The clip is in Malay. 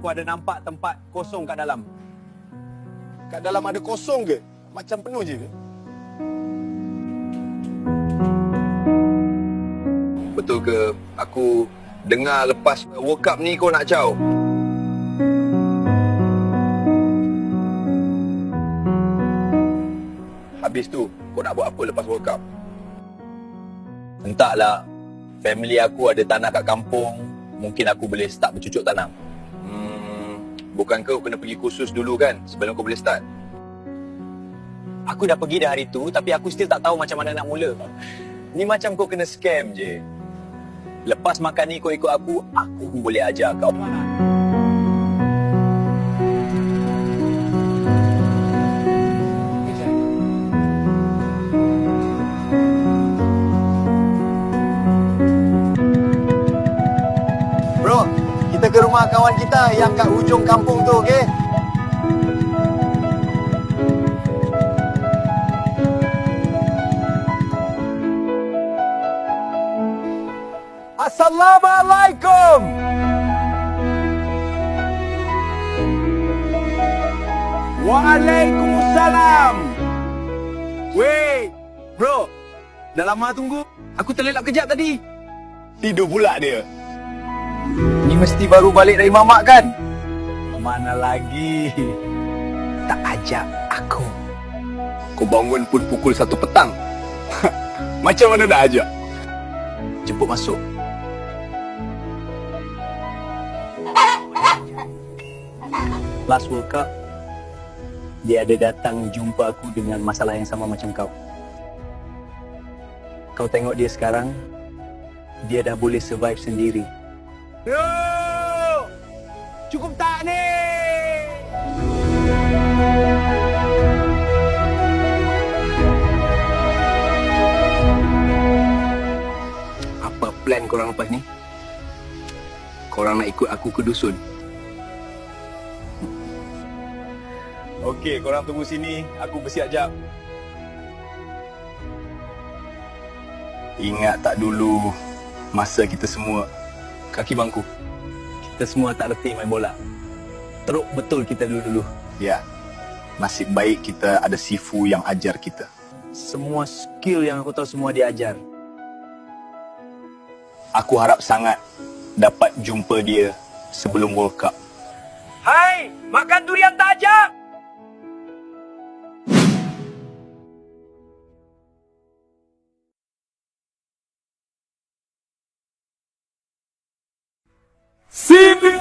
ada nampak tempat kosong kat dalam. Kat dalam ada kosong ke? Macam penuh je ke? Betul ke aku dengar lepas World Cup ni kau nak caw? Habis tu kau nak buat apa lepas World Cup? Entahlah. Family aku ada tanah kat kampung. Mungkin aku boleh start bercucuk tanam. Bukan kau kena pergi kursus dulu kan sebelum kau boleh start? Aku dah pergi dah hari tu tapi aku still tak tahu macam mana nak mula. Ni macam kau kena scam je. Lepas makan ni kau ikut aku, aku boleh ajar kau. Bro, ke rumah kawan kita yang kat hujung kampung tu, okey? Assalamualaikum. Waalaikumsalam. Weh, bro. Dah lama tunggu. Aku terlelap kejap tadi. Tidur pula dia. Mesti baru balik dari mamak kan? Mana lagi? Tak ajak aku. Kau bangun pun pukul satu petang. Macam mana dah ajak? Jemput masuk. Last World Cup, dia ada datang jumpa aku dengan masalah yang sama macam kau. Kau tengok dia sekarang, dia dah boleh survive sendiri. Bro! Cukup tak ni? Apa plan korang lepas ni? Korang nak ikut aku ke dusun? Okey, korang tunggu sini. Aku bersiap jap. Ingat tak dulu masa kita semua kaki bangku? Kita semua tak reti main bola. Teruk betul kita dulu-dulu. Ya. Nasib baik kita ada Sifu yang ajar kita. Semua skill yang aku tahu semua dia ajar. Aku harap sangat dapat jumpa dia sebelum World Cup. Hai, makan durian tajam! Sempre